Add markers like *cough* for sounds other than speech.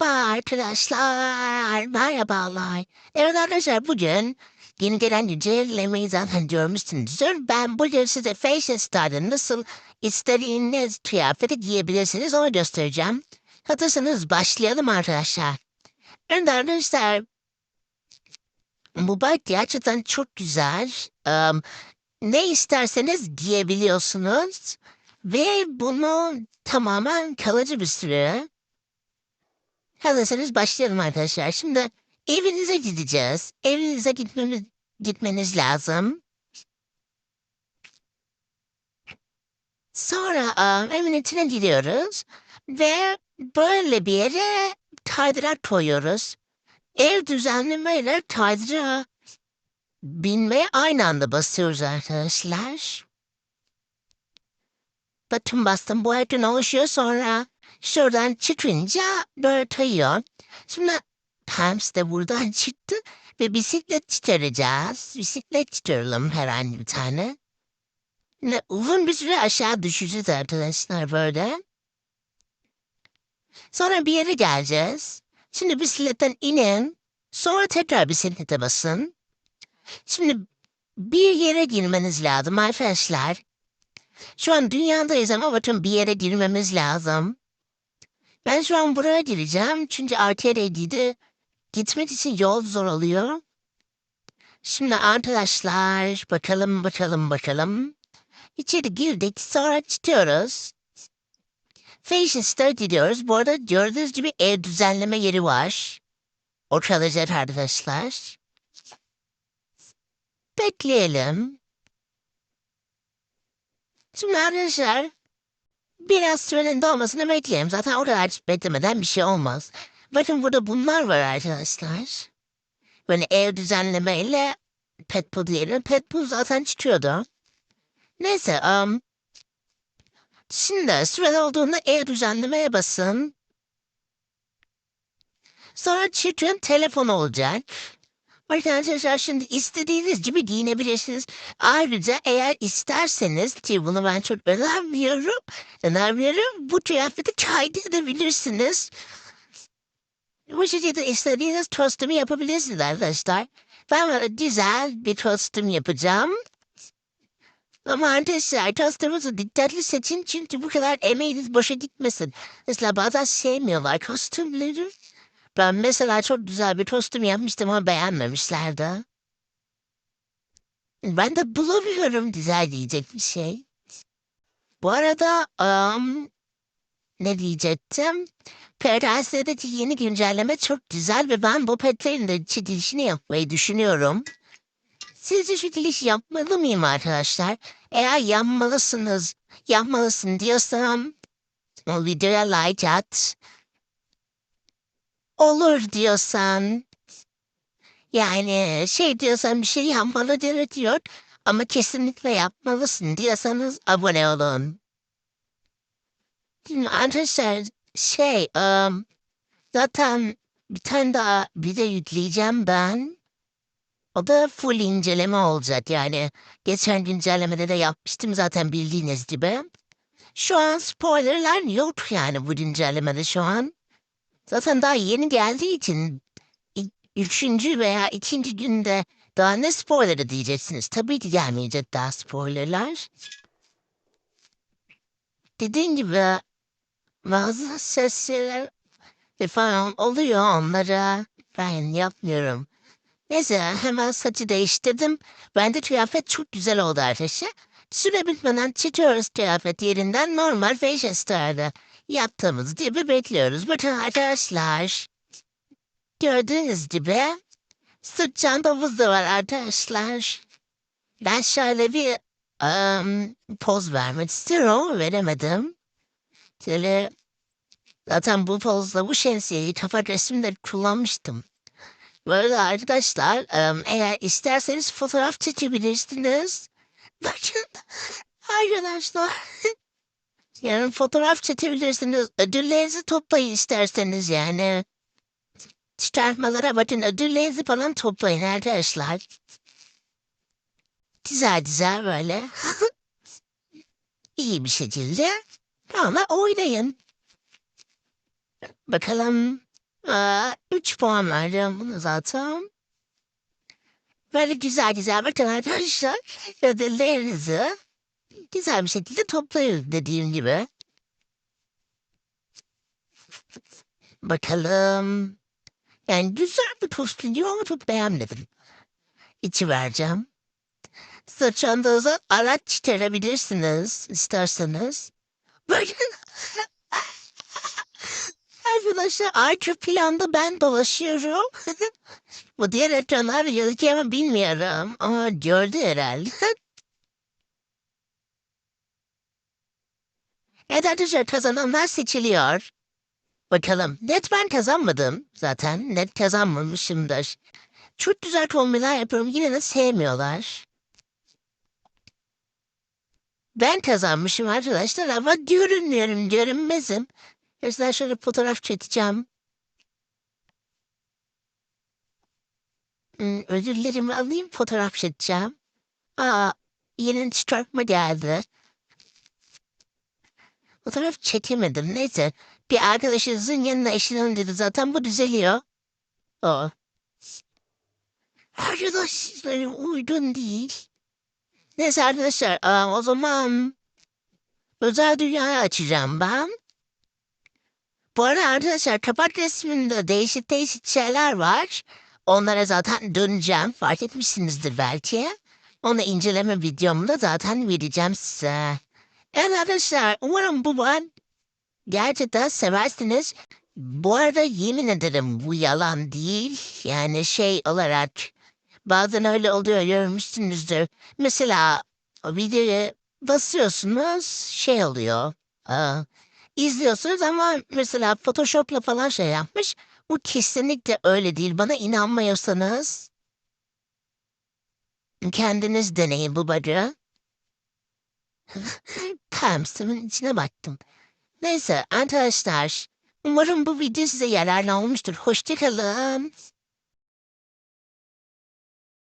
Merhaba arkadaşlar, merhabalar. Evet arkadaşlar bugün yeni gelen güncellemeyi zaten görmüşsünüzdür. Ben bugün size Fashion Star'da nasıl istediğiniz kıyafeti giyebilirsiniz onu göstereceğim. Hazırsanız başlayalım arkadaşlar. Evet arkadaşlar bu bike gerçekten çok güzel. Um, ne isterseniz giyebiliyorsunuz. Ve bunu tamamen kalıcı bir süre Hazırsanız başlayalım arkadaşlar. Şimdi evinize gideceğiz. Evinize gitmemiz, gitmeniz lazım. Sonra um, evin içine giriyoruz. Ve böyle bir yere kaydırak koyuyoruz. Ev düzenlemeyle kaydırağa binmeye aynı anda basıyoruz arkadaşlar. Bakın bastım bu erken oluşuyor sonra Şuradan çıkınca kayıyor. Şimdi Hams de buradan *laughs* çıktı ve bisiklet çıkaracağız. Bisiklet çıkaralım herhangi bir tane. Ne, uzun bir süre aşağı düşeceğiz arkadaşlar böyle. Sonra bir yere geleceğiz. Şimdi bisikletten inin. Sonra tekrar bisiklete basın. Şimdi bir yere girmeniz lazım arkadaşlar. Şu an dünyadayız ama bakın bir yere girmemiz lazım. Ben şu an buraya gireceğim çünkü ATR'de gitmek için yol zor oluyor. Şimdi arkadaşlar bakalım bakalım bakalım. İçeri girdik sonra çıkıyoruz. Fashion Star gidiyoruz. Bu arada gördüğünüz gibi ev düzenleme yeri var. O çalacak arkadaşlar. Bekleyelim. Şimdi arkadaşlar Biraz sürenin dolmasını bekleyelim. Zaten o kadar beklemeden bir şey olmaz. Bakın burada bunlar var arkadaşlar. Böyle ev düzenlemeyle pet pool diyelim. Pet pool zaten çıkıyordu. Neyse. Um, şimdi süre olduğunda ev düzenlemeye basın. Sonra çıkın telefon olacak. Arkadaşlar şimdi istediğiniz gibi giyinebilirsiniz. Ayrıca eğer isterseniz ki bunu ben çok önermiyorum. Önermiyorum bu kıyafeti kaydedebilirsiniz. Bu şekilde istediğiniz kostümü yapabilirsiniz arkadaşlar. Ben böyle güzel bir kostüm yapacağım. Ama arkadaşlar kostümünüzü dikkatli seçin çünkü bu kadar emeğiniz boşa gitmesin. Mesela bazen sevmiyorlar kostümleri. Ben mesela çok güzel bir kostüm yapmıştım ama beğenmemişlerdi. Ben de bulamıyorum güzel diyecek bir şey. Bu arada um, ne diyecektim? PRS'deki yeni güncelleme çok güzel ve ben bu petlerin de çekilişini yapmayı düşünüyorum. Sizce çekiliş yapmalı mıyım arkadaşlar? Eğer yapmalısınız, yapmalısın diyorsam o videoya like at olur diyorsan yani şey diyorsan bir şey yapmalı diyor ama kesinlikle yapmalısın diyorsanız abone olun. Şimdi arkadaşlar şey um, zaten bir tane daha video yükleyeceğim ben. O da full inceleme olacak yani. Geçen güncellemede de yapmıştım zaten bildiğiniz gibi. Şu an spoilerlar yok yani bu güncellemede şu an. Zaten daha yeni geldiği için üçüncü veya ikinci günde daha ne spoilerı diyeceksiniz. Tabii ki gelmeyecek daha spoilerlar. Dediğim gibi bazı sesler falan oluyor onlara. Ben yapmıyorum. Neyse hemen saçı değiştirdim. Bende kıyafet çok güzel oldu arkadaşlar. Süre bitmeden çıkıyoruz kıyafet yerinden normal star'da yaptığımız gibi bekliyoruz. Bakın arkadaşlar. Gördüğünüz gibi sırt çantamız da var arkadaşlar. Ben şöyle bir um, poz vermek istiyorum veremedim. Şöyle zaten bu pozla bu şemsiyeyi kafa resimde kullanmıştım. Böyle arkadaşlar um, eğer isterseniz fotoğraf çekebilirsiniz. Bakın arkadaşlar Yani fotoğraf çekebilirsiniz. Ödüllerinizi toplayın isterseniz yani. Çıkartmalara bakın ödüllerinizi falan toplayın arkadaşlar. Güzel güzel böyle. *laughs* İyi bir şekilde. Ama oynayın. Bakalım Aa, üç puan vereceğim bunu zaten. Böyle güzel güzel bakın arkadaşlar. Ödüllerinizi güzel bir şekilde toplayın dediğim gibi. Bakalım. Yani güzel bir video ama çok beğenmedim. İçi vereceğim. Çantanıza araç çıkarabilirsiniz isterseniz. Bakın. *laughs* Arkadaşlar arka planda ben dolaşıyorum. *laughs* Bu diğer ekranlar gözüküyor ama bilmiyorum. Ama gördü herhalde. Arkadaşlar kazananlar seçiliyor. Bakalım. Net ben kazanmadım zaten. Net kazanmamışımdır. Çok güzel kombinler yapıyorum. Yine de sevmiyorlar. Ben kazanmışım arkadaşlar ama görünmüyorum, görünmezim. O şöyle fotoğraf çekeceğim. Hmm, ödüllerimi alayım fotoğraf çekeceğim. Aa, yeni çıkartma geldi. Fotoğraf çekemedim. Neyse. Bir arkadaşınızın yanına eşinin dedi zaten bu düzeliyor. O. Arkadaşlarım uygun değil. Neyse arkadaşlar aa, o zaman özel dünyayı açacağım ben. Bu arada arkadaşlar kapak resminde değişik değişik şeyler var. Onlara zaten döneceğim. Fark etmişsinizdir belki. Onu inceleme videomda zaten vereceğim size. Arkadaşlar umarım bu var. Gerçekten seversiniz. Bu arada yemin ederim bu yalan değil. Yani şey olarak bazen öyle oluyor görmüşsünüzdür. Mesela o videoya basıyorsunuz şey oluyor. Aa, izliyorsunuz ama mesela Photoshop'la falan şey yapmış. Bu kesinlikle öyle değil. Bana inanmıyorsanız kendiniz deneyin bu bacı. Hamster'ın içine baktım. Neyse arkadaşlar. Umarım bu video size yararlı olmuştur. Hoşçakalın.